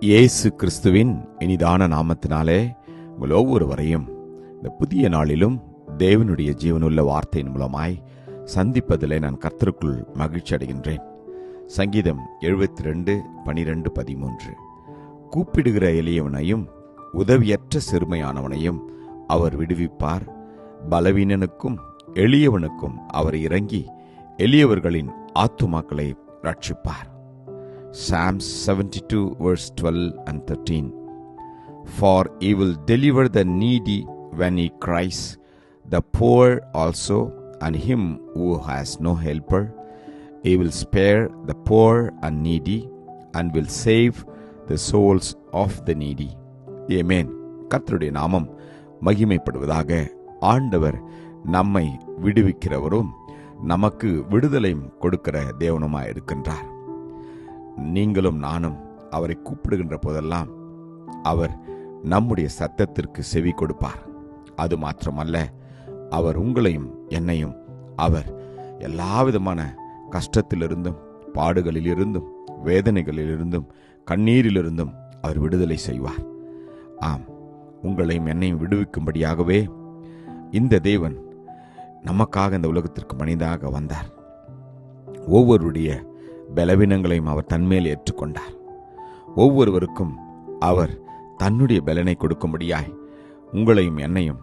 இயேசு கிறிஸ்துவின் இனிதான நாமத்தினாலே உங்கள் ஒவ்வொருவரையும் இந்த புதிய நாளிலும் தேவனுடைய ஜீவனுள்ள வார்த்தையின் மூலமாய் சந்திப்பதிலே நான் கர்த்தருக்குள் மகிழ்ச்சி அடைகின்றேன். சங்கீதம் எழுபத்தி ரெண்டு பனிரெண்டு பதிமூன்று. கூப்பிடுகிற எளியவனையும் உதவியற்ற சிறுமையானவனையும் அவர் விடுவிப்பார். பலவீனனுக்கும் எளியவனுக்கும் அவர் இறங்கி எளியவர்களின் ஆத்துமாக்களை ரட்சிப்பார். Psalms 72, verse 12 and 13. For he will deliver the needy when he cries, the poor also, and him who has no helper. He will spare the poor and needy, and will save the souls of the needy. Amen. கர்த்தருடைய நாமம் மகிமைப்படுவதாக ஆண்டவர் நம்மை விடுவிக்கிறவரும் நமக்கு விடுதலையும் கொடுக்கிற தேவனுமாய் இருக்கின்றார் நீங்களும் நானும் அவரை கூப்பிடுகின்ற போதெல்லாம் அவர் நம்முடைய சத்தத்திற்கு செவி கொடுப்பார். அது மாத்திரமல்ல அவர் உங்களையும் என்னையும் அவர் எல்லாவிதமான கஷ்டத்திலிருந்தும் பாடுகளிலிருந்தும் வேதனைகளிலிருந்தும் கண்ணீரிலிருந்தும் அவர் விடுதலை செய்வார். ஆம் உங்களையும் என்னையும் விடுவிக்கும்படியாகவே இந்த தேவன் நமக்காக இந்த உலகத்திற்கு மனிதாக வந்தார். ஒவ்வொருடைய பலவீனங்களையும் அவர் தன்மேல் ஏற்றுக்கொண்டார். ஒவ்வொருவருக்கும் அவர் தன்னுடைய பலனை கொடுக்கும்படியாய் உங்களையும் என்னையும்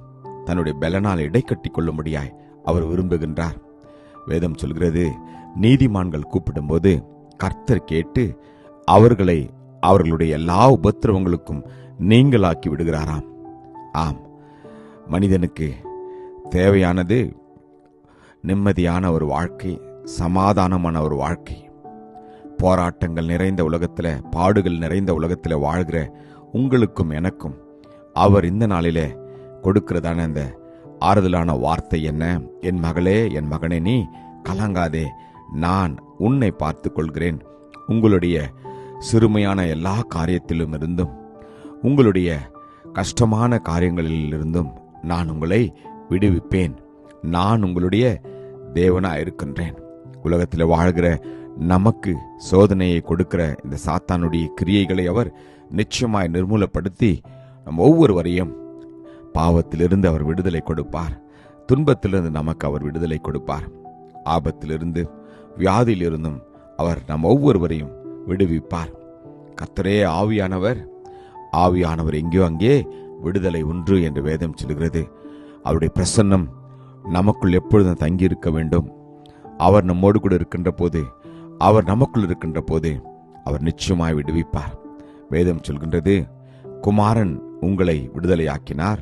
தன்னுடைய பலனால் இடைக்கட்டி கொள்ளும்படியாய் அவர் விரும்புகின்றார். வேதம் சொல்கிறது நீதிமான்கள் கூப்பிடும்போது கர்த்தர் கேட்டு அவர்களை அவர்களுடைய எல்லா உபத்திரவங்களுக்கும் நீங்களாக்கி விடுகிறாராம். ஆம் மனிதனுக்கு தேவையானது நிம்மதியான ஒரு வாழ்க்கை சமாதானமான ஒரு வாழ்க்கை. போராட்டங்கள் நிறைந்த உலகத்தில் பாடுகள் நிறைந்த உலகத்தில் வாழ்கிற உங்களுக்கும் எனக்கும் அவர் இந்த நாளிலே கொடுக்கிறதான அந்த ஆறுதலான வார்த்தை என்ன? என் மகளே என் மகனே நீ கலங்காதே. நான் உன்னை பார்த்து கொள்கிறேன் உங்களுடைய சிறுமையான எல்லா காரியத்திலும் இருந்தும் உங்களுடைய கஷ்டமான காரியங்களிலிருந்தும் நான் உங்களை விடுவிப்பேன். நான் உங்களுடைய தேவனா இருக்கின்றேன் உலகத்தில் வாழ்கிற நமக்கு சோதனையை கொடுக்கிற இந்த சாத்தானுடைய கிரியைகளை அவர் நிச்சயமாய் நிர்மூலப்படுத்தி நம் ஒவ்வொருவரையும் பாவத்திலிருந்து அவர் விடுதலை கொடுப்பார். துன்பத்திலிருந்து நமக்கு அவர் விடுதலை கொடுப்பார். ஆபத்திலிருந்து வியாதியிலிருந்தும் அவர் நம் ஒவ்வொருவரையும் விடுவிப்பார். கத்தரே ஆவியானவர் ஆவியானவர் எங்கேயோ அங்கே விடுதலை ஒன்று என்று வேதம் சொல்கிறது. அவருடைய பிரசன்னம் நமக்குள் எப்பொழுதும் தங்கியிருக்க வேண்டும். அவர் நம்மோடு கூட இருக்கின்ற போது அவர் நமக்குள் இருக்கின்ற போது அவர் நிச்சயமாய் விடுவிப்பார். வேதம் சொல்கின்றது குமாரன் உங்களை விடுதலையாக்கினார்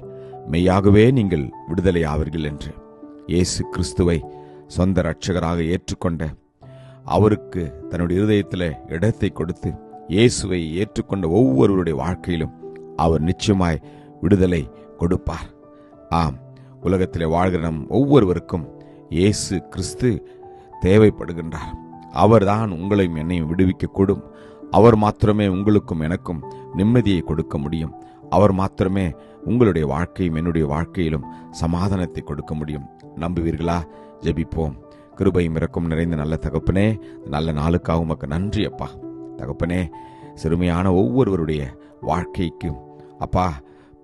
மெய்யாகவே நீங்கள் விடுதலை ஆவீர்கள் என்று. இயேசு கிறிஸ்துவை சொந்த ரட்சகராக ஏற்றுக்கொண்ட அவருக்கு தன்னுடைய இருதயத்தில் இடத்தை கொடுத்து இயேசுவை ஏற்றுக்கொண்ட ஒவ்வொருவருடைய வாழ்க்கையிலும் அவர் நிச்சயமாய் விடுதலை கொடுப்பார். ஆம் உலகத்தில் வாழ்கிற நம் ஒவ்வொருவருக்கும் இயேசு கிறிஸ்து தேவைப்படுகின்றார். அவர்தான் உங்களையும் என்னையும் விடுவிக்கக்கூடும். அவர் மாத்திரமே உங்களுக்கும் எனக்கும் நிம்மதியை கொடுக்க முடியும். அவர் மாத்திரமே உங்களுடைய வாழ்க்கையும் என்னுடைய வாழ்க்கையிலும் சமாதானத்தை கொடுக்க முடியும். நம்புவீர்களா? ஜெபிப்போம். கிருபையும் இறக்கும் நிறைந்த நல்ல தகப்பனே நல்ல நாளுக்காக உமக்கு நன்றி அப்பா. தகப்பனே சிறுமையான ஒவ்வொருவருடைய வாழ்க்கைக்கும் அப்பா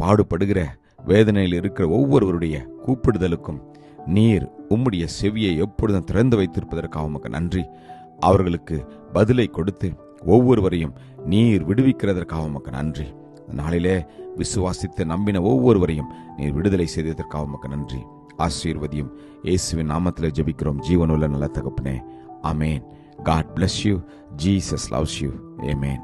பாடுபடுகிற வேதனையில் இருக்கிற ஒவ்வொருவருடைய கூப்பிடுதலுக்கும் நீர் உம்முடைய செவியை எப்பொழுதும் திறந்து வைத்திருப்பதற்காக உமக்கு நன்றி. அவர்களுக்கு பதிலை கொடுத்து ஒவ்வொருவரையும் நீர் விடுவிக்கிறதற்காக உமக்கு நன்றி. நாளிலே விசுவாசித்து நம்பின ஒவ்வொருவரையும் நீர் விடுதலை செய்ததற்காக உமக்கு நன்றி. ஆசீர்வதியும் இயேசுவின் நாமத்தில் ஜெபிக்கிறோம். ஜீவனுள்ள நல்ல தகப்பனே. Amen God bless you Jesus loves you amen